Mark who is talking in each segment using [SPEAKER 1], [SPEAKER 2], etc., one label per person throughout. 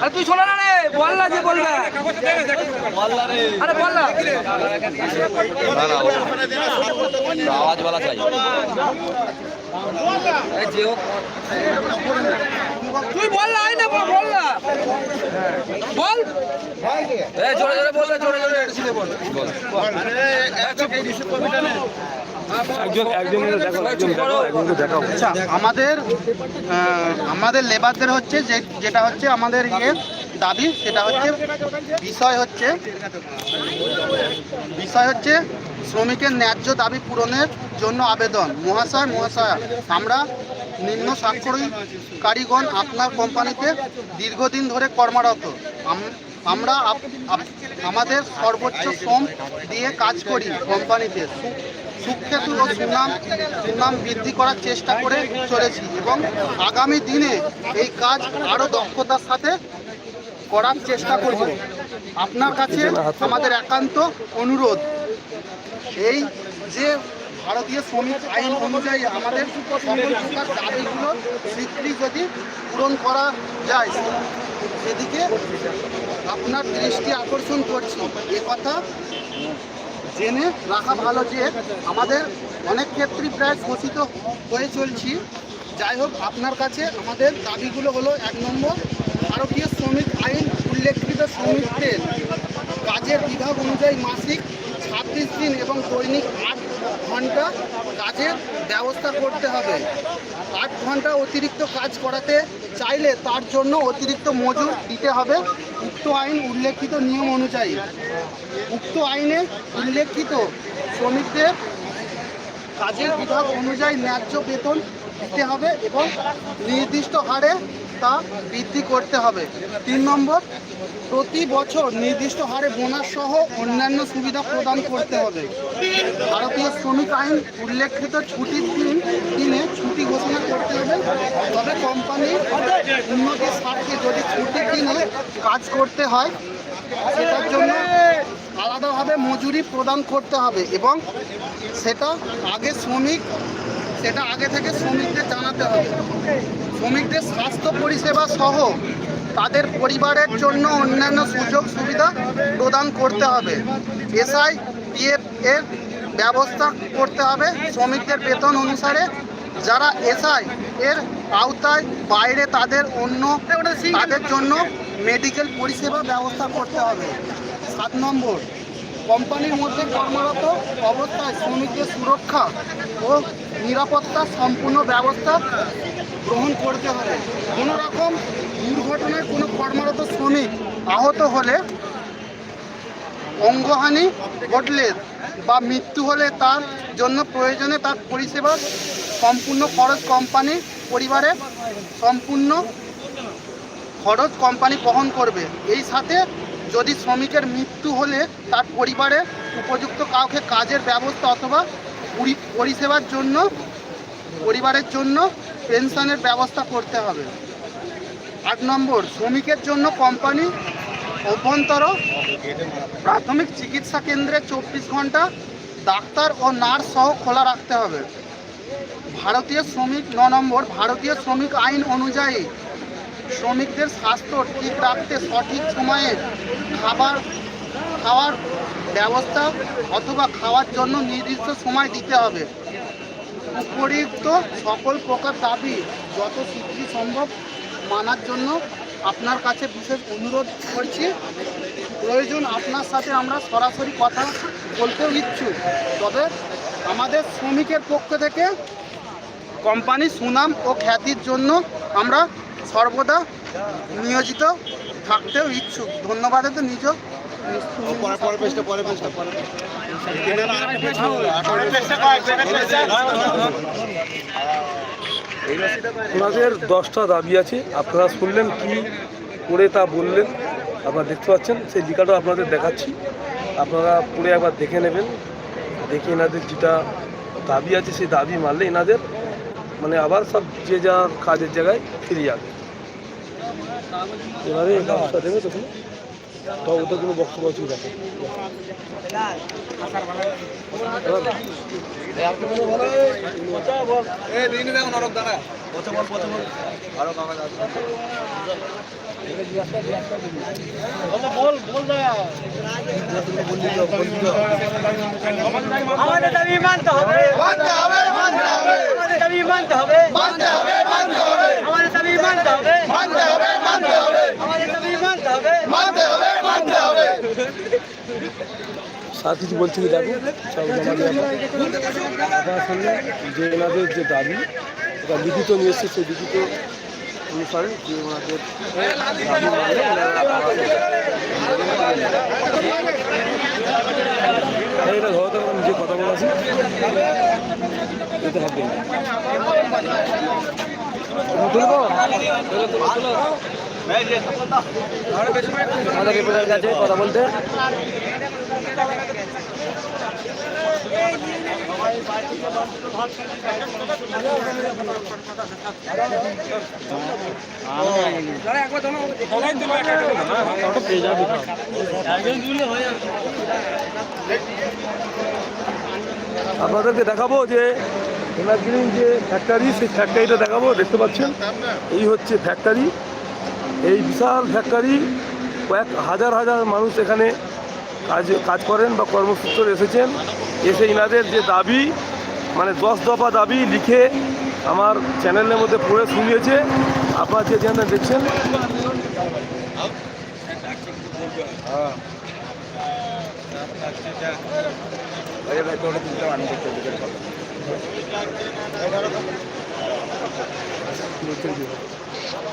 [SPEAKER 1] আরে তুই শোনা না রে বল্লা যে বলবে। আরে
[SPEAKER 2] বললা আওয়াজ বলা
[SPEAKER 1] চাই। যে হোক। তুই বল না আয় না বল বল না। বল। এ জোরে জোরে বল না, জোরে। জোরে বল
[SPEAKER 3] আচ্ছা আমাদের আমাদের লেবারদের হচ্ছে যে যেটা হচ্ছে আমাদের ইয়ে দাবি, সেটা হচ্ছে বিষয় হচ্ছে বিষয় হচ্ছে শ্রমিকের ন্যায্য দাবি পূরণের জন্য আবেদন। মহাশয়, মহাশয়া, আমরা নিম্ন স্বাক্ষরকারীগণ আপনার কোম্পানিতে দীর্ঘদিন ধরে কর্মরত। আমরা আমাদের সর্বোচ্চ শ্রম দিয়ে কাজ করি কোম্পানিতে। সুখ্যাতি ও সুনাম সুনাম বৃদ্ধি করার চেষ্টা করে চলেছি এবং আগামী দিনে এই কাজ আরও দক্ষতার সাথে করার চেষ্টা করব। আপনার কাছে আমাদের একান্ত অনুরোধ। এই যে ভারতীয় শ্রমিক আইন অনুযায়ী আমাদের সকল দাবিগুলো শীঘ্রই যদি পূরণ করা যায়, সেদিকে আপনার দৃষ্টি আকর্ষণ করছি। এ কথা জেনে রাখা ভালো যে আমাদের অনেক ক্ষেত্রেই প্রায় শোষিত হয়ে চলছি। যাই হোক, আপনার কাছে আমাদের দাবিগুলো হলো এক নম্বর ভারতীয় শ্রমিক আইন উল্লেখিত শ্রমিকদের কাজের বিভাগ অনুযায়ী মাসিক ছাব্বিশ দিন এবং দৈনিক আট ঘণ্টা কাজের ব্যবস্থা করতে হবে। আট ঘণ্টা অতিরিক্ত কাজ করাতে চাইলে তার জন্য অতিরিক্ত মজুর দিতে হবে, উক্ত আইন উল্লেখিত নিয়ম অনুযায়ী। উক্ত আইনে উল্লেখিত শ্রমিকদের কাজের বিভাগ অনুযায়ী ন্যায্য বেতন দিতে হবে এবং নির্দিষ্ট হারে তা বৃদ্ধি করতে হবে। তিন নম্বর, প্রতি বছর নির্দিষ্ট হারে বোনাস সহ অন্যান্য সুবিধা প্রদান করতে হবে। ভারতীয় শ্রমিক আইন উল্লেখিত ছুটির দিন, দিনে ছুটি ঘোষণা করতে হবে। তবে কোম্পানির উন্নতির স্বার্থে যদি ছুটির দিনে কাজ করতে হয় সেটার জন্য আলাদাভাবে মজুরি প্রদান করতে হবে এবং সেটা আগে শ্রমিক, সেটা আগে থেকে শ্রমিকদের জানাতে হবে। শ্রমিকদের স্বাস্থ্য পরিষেবা সহ তাদের পরিবারের জন্য অন্যান্য সুযোগ সুবিধা প্রদান করতে হবে। এসআই, পিএফ এর ব্যবস্থা করতে হবে শ্রমিকদের বেতন অনুসারে। যারা এসআই এর আওতায় বাইরে তাদের অন্য, তাদের জন্য মেডিকেল পরিষেবা ব্যবস্থা করতে হবে। সাত নম্বর, কোম্পানির মধ্যে কর্মরত অবস্থায় শ্রমিকদের সুরক্ষা ও নিরাপত্তার সম্পূর্ণ ব্যবস্থা গ্রহণ করতে হবে। কোনো রকম দুর্ঘটনায় কোনো কর্মরত শ্রমিক আহত হলে অঙ্গহানি ঘটলে বা মৃত্যু হলে তার জন্য প্রয়োজনে তার পরিষেবা সম্পূর্ণ খরচ কোম্পানি পরিবারের সম্পূর্ণ খরচ কোম্পানি বহন করবে। এই সাথে যদি শ্রমিকের মৃত্যু হলে তার পরিবারে উপযুক্ত কাউকে কাজের ব্যবস্থা অথবা পরি- পরিষেবার জন্য, পরিবারের জন্য পেনশনের ব্যবস্থা করতে হবে। আট নম্বর, শ্রমিকের জন্য কোম্পানি অভ্যন্তর প্রাথমিক চিকিৎসা কেন্দ্রে চব্বিশ ঘণ্টা ডাক্তার ও নার্স সহ খোলা রাখতে হবে। ভারতীয় শ্রমিক, ন নম্বর, ভারতীয় শ্রমিক আইন অনুযায়ী শ্রমিকদের স্বাস্থ্য ঠিক রাখতে সঠিক সময়ে খাবার, খাওয়ার ব্যবস্থা অথবা খাওয়ার জন্য নির্দিষ্ট সময় দিতে হবে। উপরিউক্ত সকল প্রকার দাবি যত শীঘ্রই সম্ভব মানার জন্য আপনার কাছে বিশেষ অনুরোধ করছি। প্রয়োজন আপনার সাথে আমরা সরাসরি কথা বলতেও ইচ্ছুক তবে আমাদের শ্রমিকের পক্ষ থেকে কোম্পানির সুনাম ও খ্যাতির জন্য আমরা সর্বদা নিয়োজিত থাকতেও ইচ্ছুক। ধন্যবাদ তো নিজ
[SPEAKER 4] ওনাদের দশটা দাবি আছে আপনারা শুনলেন কি করে তা বললেন আপনারা দেখতে পাচ্ছেন সেই লিখাটা আপনাদের দেখাচ্ছি। আপনারা পড়ে একবার দেখে নেবেন। দেখে এনাদের যেটা দাবি আছে সেই দাবি মানলে এনাদের মানে আবার সব যে যার কাজের জায়গায় ফিরে যাবে। এবারে কাজটা দেবে তখন। তো ওদের কোনো বক্তব্য আছে দেখো?
[SPEAKER 5] আমাদের দাবি মানতে হবে। আমাদের দাবি মানতে হবে। আমাদের দাবি মানতে হবে আমাদের দাবি মানতে হবে
[SPEAKER 4] স্যার কিছু বলছি কি দেখো, সব যে ওনাদের যে দাবি এটা লিখিত নিয়ে এসছে, সেই লিখিত অনুসারে যে ওনাদের মানে এটা ধরো তো যে কথা বলা আছে হবে। কথা বলতে। আপনাদেরকে দেখাবো যে হিমাগ্রিন যে ফ্যাক্টরি সেই ফ্যাক্টরিটা দেখাবো, দেখতে পাচ্ছেন? এই হচ্ছে ফ্যাক্টরি এই বিশাল ফ্যাক্টরি কয়েক হাজার হাজার মানুষ এখানে কাজ কাজ করেন বা কর্মসূত্রে এসেছেন। এসে ইনাদের যে দাবি মানে দশ দফা দাবি লিখে আমার চ্যানেলের মধ্যে পড়ে শুনিয়েছে। আপনারা যে চ্যানেল দেখছেন।
[SPEAKER 2] ওরা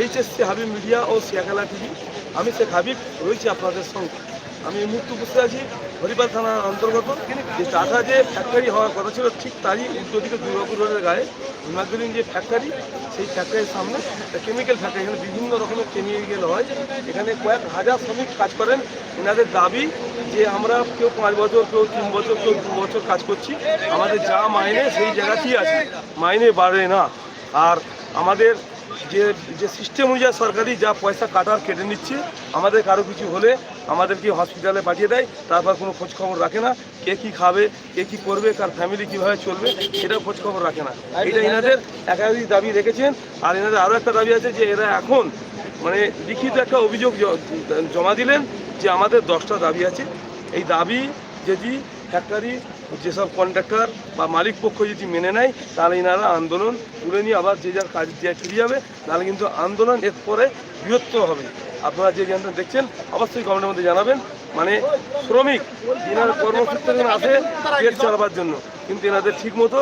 [SPEAKER 4] এইচএসসি হাবিব মিডিয়া ও সিয়াকালা টিভি। আমি শেখ হাবিব রয়েছি আপনাদের সঙ্গে। আমি এই মুহূর্তে বসে আছি। হরিপাল থানার অন্তর্গত। যে টাটা যে ফ্যাক্টরি হওয়ার কথা ছিল, ঠিক তারই উত্তর দিকে দুর্গাপুর রোডের গায়ে হিমাগ্রিন যে ফ্যাক্টরি সেই ফ্যাক্টরির সামনে কেমিক্যাল ফ্যাক্টরি এখানে বিভিন্ন রকমের কেমিক্যাল হয়। এখানে কয়েক হাজার শ্রমিক কাজ করেন। এনাদের দাবি যে আমরা কেউ পাঁচ বছর, কেউ তিন বছর, কেউ দু বছর কাজ করছি। আমাদের যা মাইনে, সেই জায়গাতেই আছে। মাইনে বাড়ে না। আর আমাদের যে যে সিস্টেম অনুযায়ী সরকারি যা পয়সা কাটার কেটে নিচ্ছে আমাদের কারও কিছু হলে আমাদেরকে হসপিটালে পাঠিয়ে দেয় তারপর কোনো খোঁজখবর রাখে না কে কী খাবে কে কী করবে কার ফ্যামিলি কীভাবে চলবে সেটাও খোঁজখবর রাখে না। এটা এনাদের একাধিক দাবি রেখেছেন আর এনাদের আরও একটা দাবি আছে যে এরা এখন মানে লিখিত একটা অভিযোগ জমা দিলেন যে আমাদের দশটা দাবি আছে। এই দাবি যদি ফ্যাক্টরি যেসব কন্ট্রাক্টর বা মালিক পক্ষ যদি মেনে নেয়, তাহলে এনারা আন্দোলন তুলে নিয়ে আবার যে যার কাজ দিয়ে ফিরে যাবে, তাহলে কিন্তু আন্দোলন এর পরে বৃহত্তর হবে। আপনারা যে যেন দেখছেন, অবশ্যই কমেন্টের মধ্যে জানাবেন। মানে শ্রমিক এনার কর্মসূত্রে আসে পেট চালাবার জন্য। কিন্তু এনাদের ঠিক মতো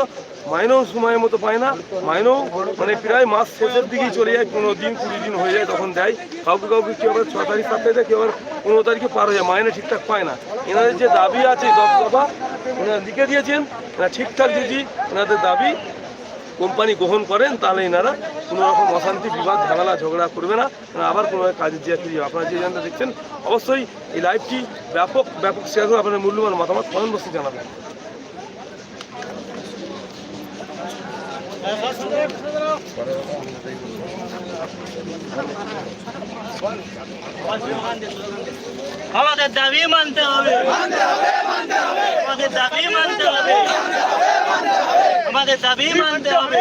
[SPEAKER 4] মাইনেও সময় মতো পায় না, মাইনেও মানে প্রায় মাস শেষের দিকেই চলে যায়, পনেরো দিন, কুড়ি দিন হয়ে যায়, তখন দেয়। কাউকে কাউকে কেউ আবার ছ তারিখ সাত তারিখে কেউ আবার পনেরো তারিখে পার হয়ে যায়, মাইনে ঠিকঠাক পায় না। এনাদের যে দাবি আছে দশ দফা এনারা লিখে দিয়েছেন ঠিকঠাক যদি এনাদের দাবি, কোম্পানি গ্রহণ করেন, তাহলে এনারা কোনো রকম অশান্তি, বিবাদ, ঝামেলা, ঝগড়া করবে না আবার কোনো কাজের যে আপনারা যে জানতে দেখছেন, অবশ্যই এই লাইভটি ব্যাপক ব্যাপক শেয়ার করে আপনার মূল্যবান মতামত কমেন্ট বসে জানাবেন।
[SPEAKER 5] আমাদের দাবি মানতে হবে। আমাদের দাবি মানতে হবে। আমাদের দাবি মানতে হবে।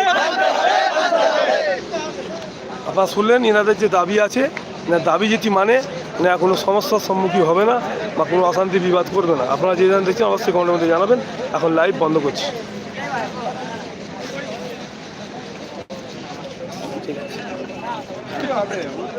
[SPEAKER 4] আপনারা শুনলেন এনাদের যে দাবি আছে না দাবি যেটি মানে না কোনো সমস্যার সম্মুখীন হবে না বা কোনো অশান্তি বিবাদ করবে না। আপনারা যে দেখছেন, অবশ্যই কমেন্টের মধ্যে জানাবেন। এখন লাইভ বন্ধ করছি। Gabriel.